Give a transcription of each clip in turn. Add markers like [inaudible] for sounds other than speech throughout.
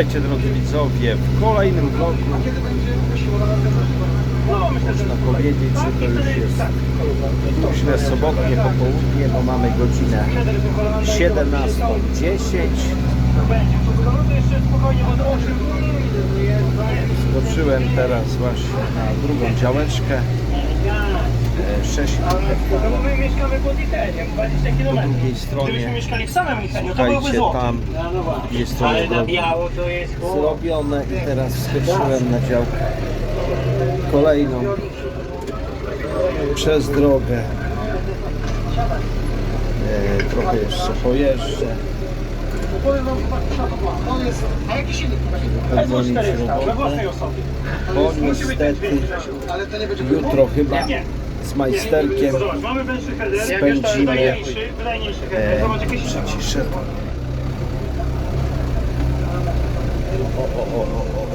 Witajcie drodzy widzowie, w kolejnym vlogu No, można powiedzieć, że to już jest późne sobotnie popołudnie, bo mamy godzinę 17.10 będzie. No to jeszcze spokojnie, bo do 8. Skoczyłem teraz właśnie na drugą działeczkę e, 6 No bo my mieszkamy pod Iteniem, 20 km. Po drugiej stronie. Gdybyśmy mieszkali w samym Iteniu, to byłoby Słuchajcie, złoto. tam jest to Ale na biało to jest... zrobione i teraz skoczyłem na działkę. Kolejną. Przez drogę. E, trochę jeszcze pojeżdżę. Jaki silnik? Odzwonić we robotę bo niestety jutro chyba z majsterkiem spędzimy e, o, o, o, o, o.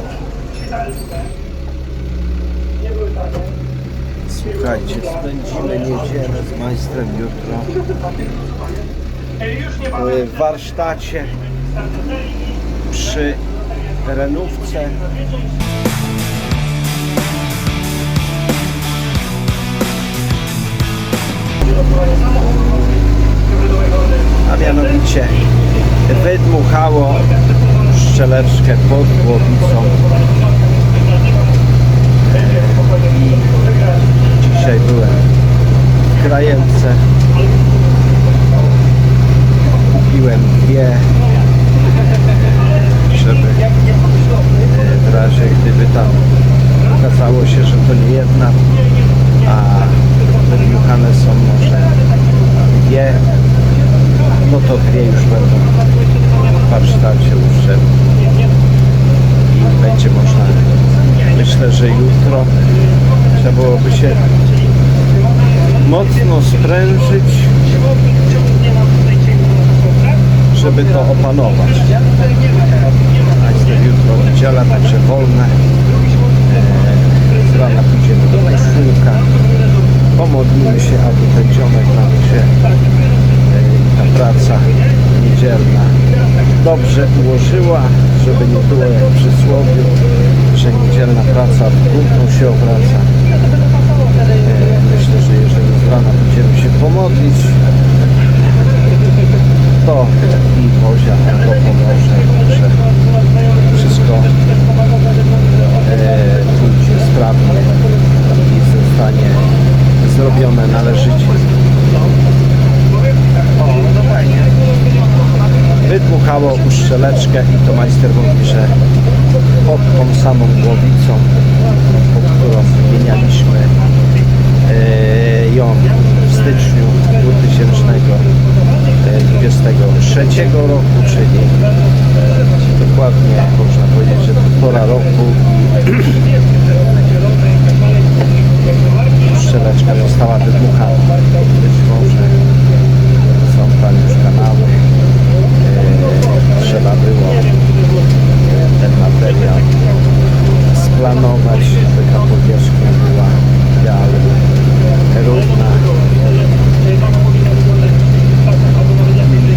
Słuchajcie, spędzimy niedzielę z majstrem jutro nie e, w warsztacie przy terenówce. A mianowicie wydmuchało szczeleczkę pod głowicą. I dzisiaj byłem w Krajewce. Kupiłem dwie, żeby e, w razie gdyby tam okazało się, że to nie jedna, wydmuchane są może dwie, no to dwie już będą w warsztacie uszczelnione i będzie można, myślę, że jutro trzeba byłoby się mocno sprężyć, żeby to opanować. Majster jutro niedziela, także wolne. E, Z rana pójdziemy do koszulka. Pomodlimy się, aby ten dzionek nam się e, ta praca niedzielna dobrze ułożyła, żeby nie było jak przysłowiu, że niedzielna praca w gruntu się obraca. E, Myślę, że jeżeli z rana będziemy się pomodlić, to i Bozia nam to pomoże, że wszystko e, pójdzie sprawnie i zostanie zrobione należycie. Wydmuchało uszczeleczkę i to majster mówi, że pod tą samą głowicą, pod którą wymienialiśmy e, ją w styczniu 2023 roku, czyli dokładnie można powiedzieć, że to pora roku [clears throat] i strzeleczka została wydmuchana. Być może są tam już kanały, e, trzeba było ten materiał splanować, żeby ta powierzchnia była idealna, równa.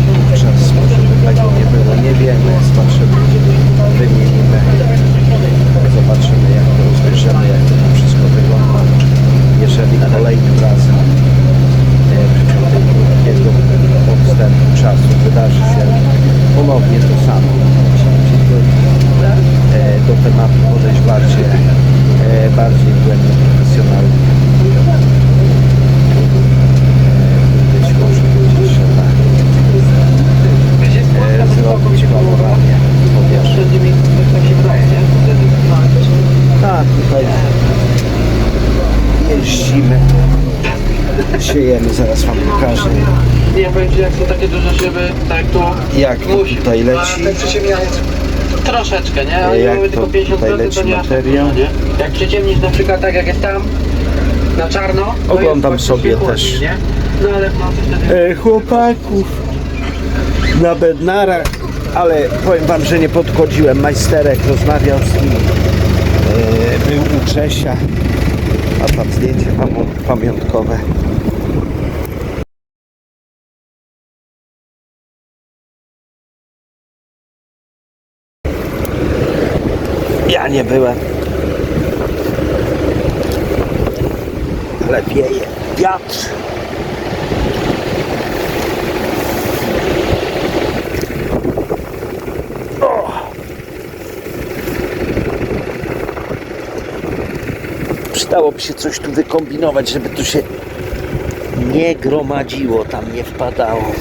Wówczas może by tego nie było, nie wiemy, zobaczymy, wymienimy, zobaczymy jak to rozbierzemy, jak to tam wszystko wygląda. Jeżeli kolejnym razem e, w przeciągu krótkiego odstępu czasu wydarzy się ponownie to samo, czyli e, do tematu podejść bardziej, e, bardziej głębiej profesjonalnie. E, Być może będzie trzeba e, zrobić planowanie powierzchni. Tak, tutaj siedzimy. Siejemy, zaraz wam pokażę Nie, powiem Ci, jak są takie duże szyby, tak tu jak to musi. tutaj leci. ten przyciemnianiec troszeczkę, nie? Ale Jak mamy to tylko 50 tutaj leci to nie aż tak materiał. nie? Jak przyciemnisz na przykład tak jak jest tam, na czarno, to Oglądam jest sobie faktycznie też. chłodniej, nie? No ale w nocy wtedy... e, chłopaków na bednarach, ale powiem wam, że nie podchodziłem. Majsterek rozmawiał z nim. E, był u Czesia. A tam zdjęcie pamią- pamiątkowe. Nie byłem. Ale wieje wiatr. Przydałoby się coś tu wykombinować, żeby tu się nie gromadziło, tam nie wpadało.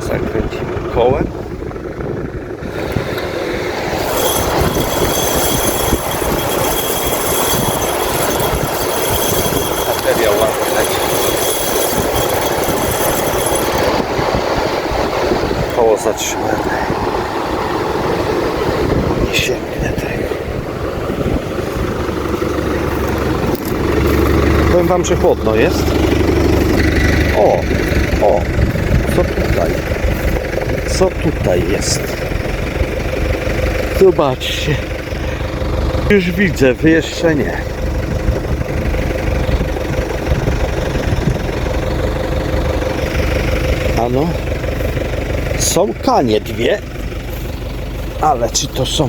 Zakręcimy kołem. Materiał ładny leci. Koło zatrzymane. Nie sięgnę tego. Powiem wam, że chłodno jest. O, o, co tutaj? Co tutaj jest? Zobaczcie. Już widzę, wy jeszcze nie. Ano, są kanie dwie, ale czy to są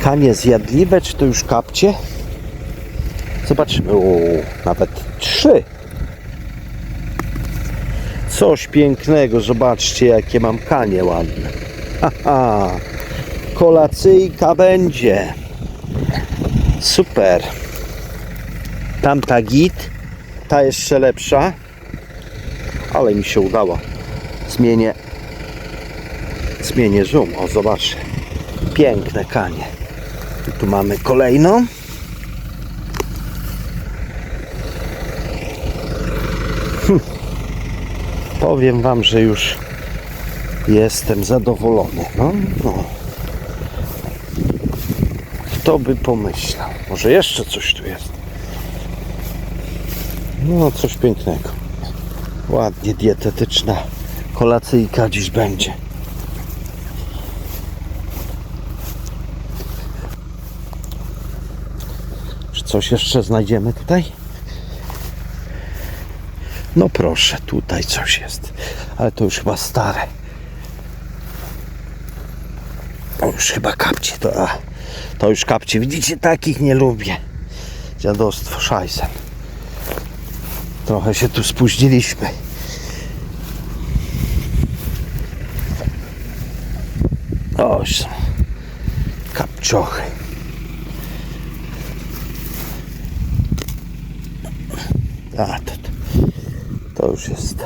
kanie zjadliwe, czy to już kapcie? Zobaczymy. O, nawet trzy. Coś pięknego, zobaczcie jakie mam kanie ładne. Haha, kolacyjka będzie. Super. Tamta git, ta jeszcze lepsza, ale mi się udało. Zmienię, zmienię zoom. O, zobaczcie. Piękne kanie. Tu mamy kolejną. Powiem Wam, że już jestem zadowolony. No, no. Kto by pomyślał? Może jeszcze coś tu jest. No, coś pięknego. Ładnie dietetyczna kolacyjka dziś będzie. Coś jeszcze znajdziemy tutaj? No proszę, tutaj coś jest. Ale to już chyba stare. To już chyba kapcie. To, to już kapcie. Widzicie, takich nie lubię. Dziadostwo szajsen. Trochę się tu spóźniliśmy. Oś są kapciochy. A, to, to, już jest.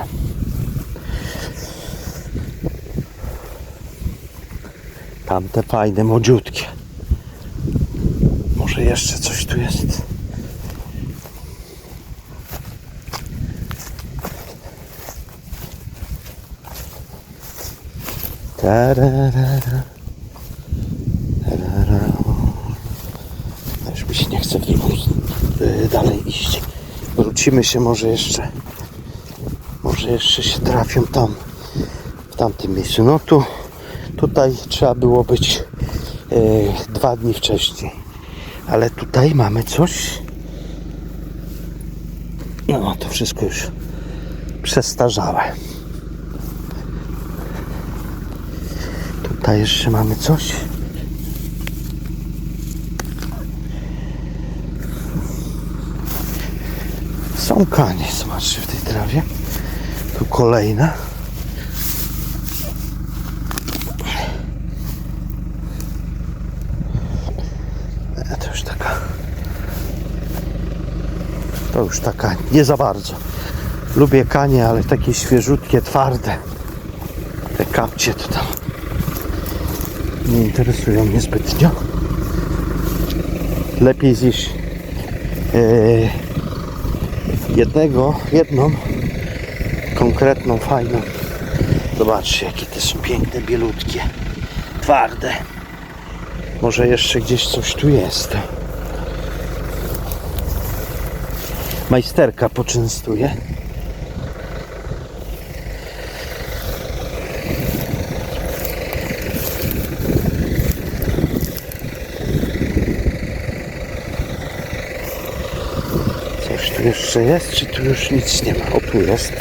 Tamte fajne, młodziutkie. Może jeszcze coś tu jest. Tararara. Tarara. Już mi się nie chce w dalej iść. Wrócimy się może jeszcze. Może jeszcze się trafią tam. W tamtym miejscu. No tu tutaj trzeba było być y, dwa dni wcześniej. Ale tutaj mamy coś. No to wszystko już przestarzałe. Tutaj jeszcze mamy coś. Są kanie, zobaczcie w tej trawie. Tu kolejna. E, To już taka To już taka nie za bardzo. Lubię kanie, ale takie świeżutkie, twarde. Te kapcie to tam nie interesują mnie zbytnio. Lepiej zjeść e, jednego, jedną konkretną, fajną. Zobaczcie, jakie te są piękne, bielutkie, twarde. Może jeszcze gdzieś coś tu jest. Majsterka poczęstuje. Jeszcze jest, czy tu już nic nie ma? O, tu jest.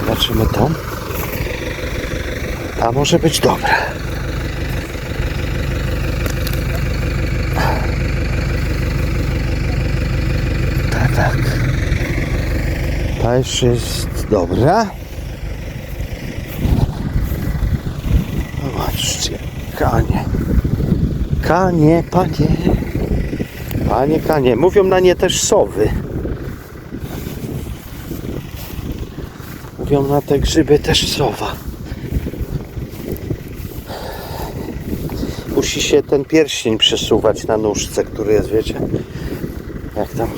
Zobaczymy to. A może być dobre. Tak, tak. Ta jeszcze jest dobra. Zobaczcie, kanie. Kanie, panie. Panie, kanie. Mówią na nie też sowy. Mówią na te grzyby też sowa. Musi się ten pierścień przesuwać na nóżce, który jest, wiecie? Jak tam.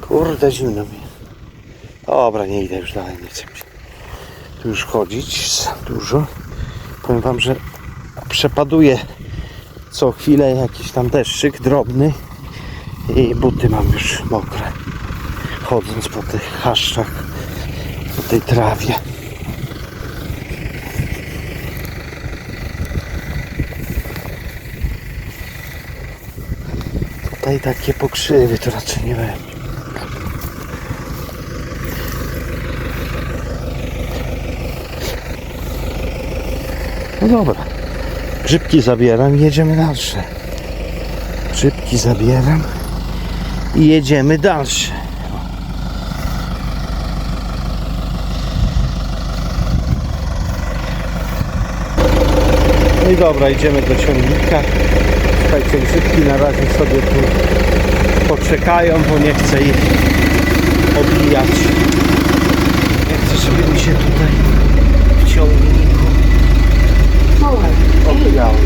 Kurde, zimno mi. Dobra, nie idę już dalej, nie chcę tu już chodzić za dużo. Powiem wam, że przepaduje co chwilę jakiś tam deszczyk drobny i buty mam już mokre. Chodząc po tych chaszczach po tej trawie. Tutaj takie pokrzywy to raczej nie będzie no dobra. Grzybki zabieram i jedziemy dalsze. Grzybki zabieram i jedziemy dalsze. No i dobra, idziemy do ciągnika. Słuchajcie, grzybki na razie sobie tu poczekają, bo nie chcę ich obijać. Nie chcę, żeby mi się tutaj w ciągniku obijały.